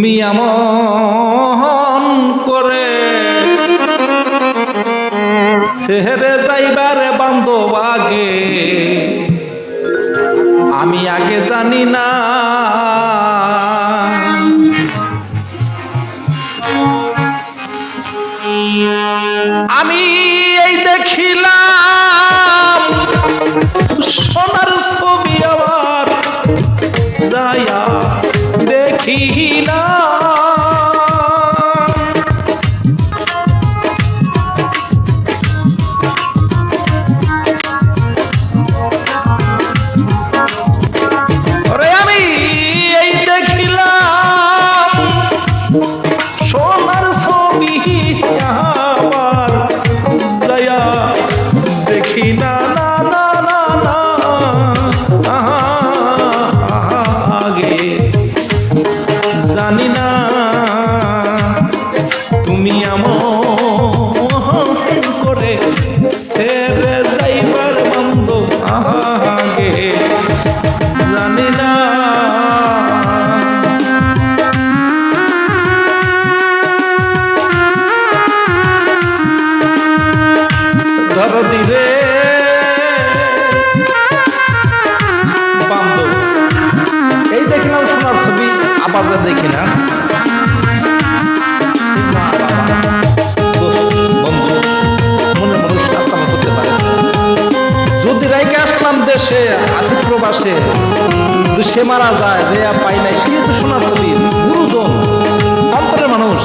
তুমি এমন করে সেহেরে যাইবার বান্ধব আগে আমি আগে জানি না। আমি এই দেখিলাম, সোনার ছবি আবার দেখি না মন্দিরে এই দেখলাম সোনার ছবি, আবার দেখিলাম যদি রাইকে আসলাম দেশে আসি প্রবাসে সে মারা যায়, যে পাই নাই, সে তো সোনার ছবি, গুরুজন, অন্তরের মানুষ।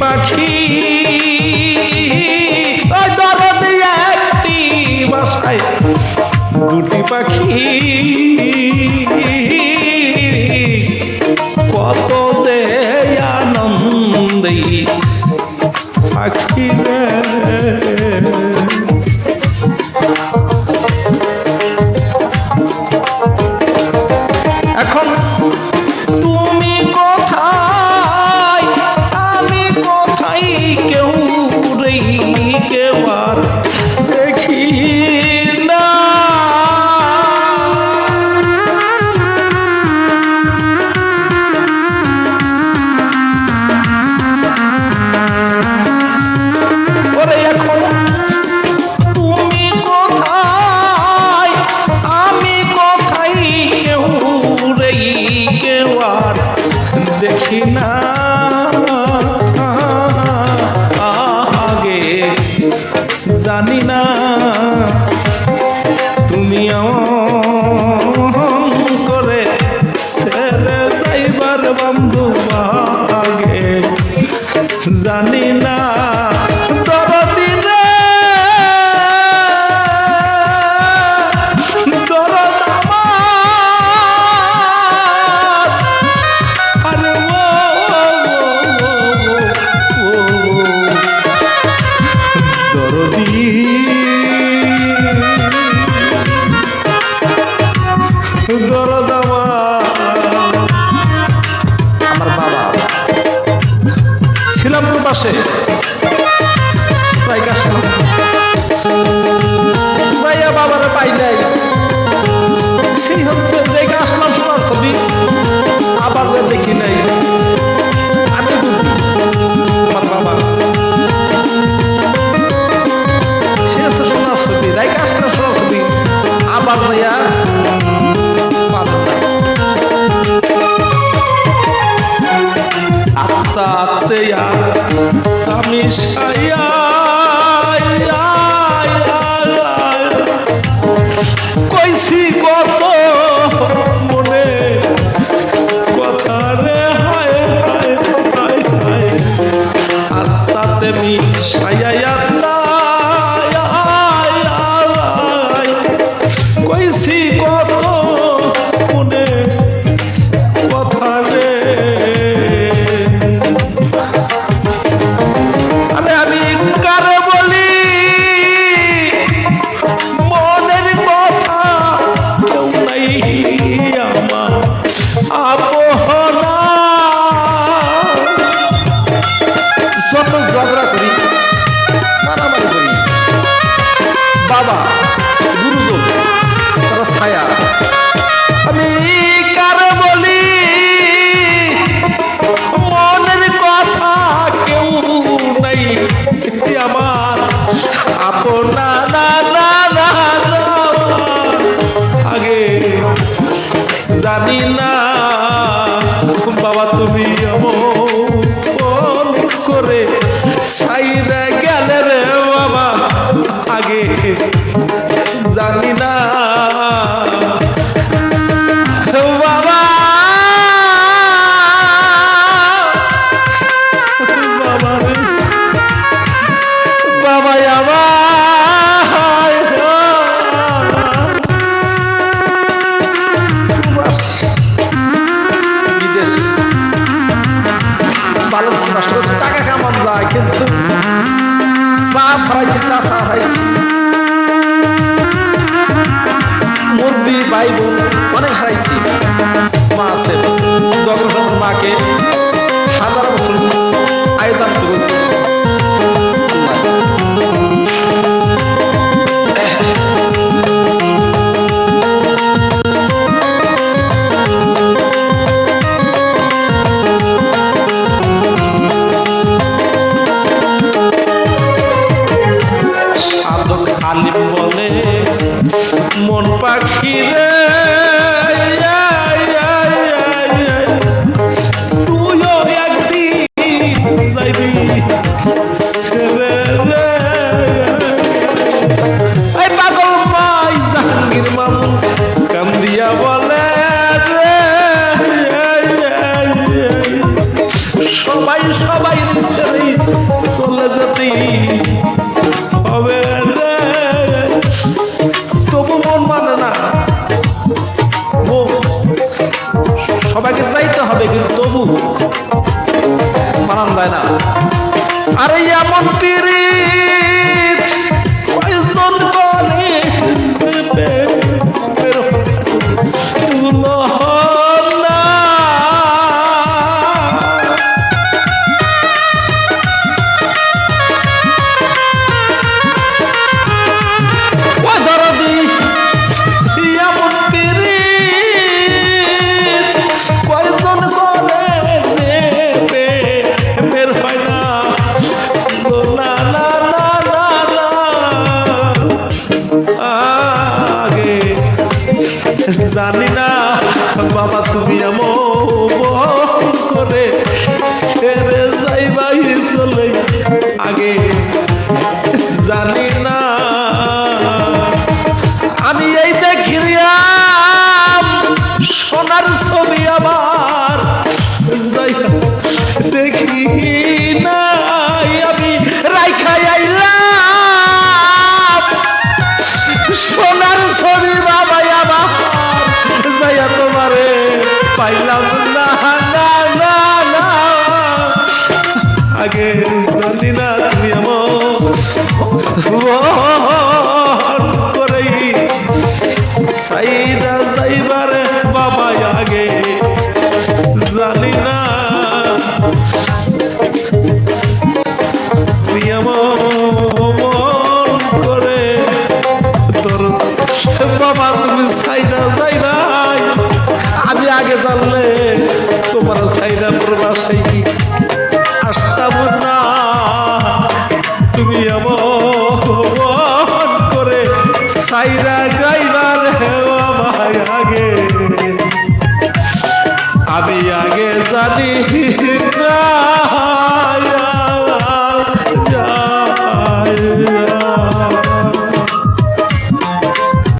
পাখি। দরদে একটি বাসায় দুটি পাখি। কত দে আনন্দে পাখি রে। দরদ আমার বাবা। ছিলাম পাশে রাতে আমি সাইয়া। কথা কেউ আমার। আগে জানি না। বাবা তুমি আমার ফরাইছে চাষা হারাইছে মুরব্বী ভাই অনেক হারাইছি মা আছে মাকে আর এমন পীরে জানি না। বাবা তুমি এমন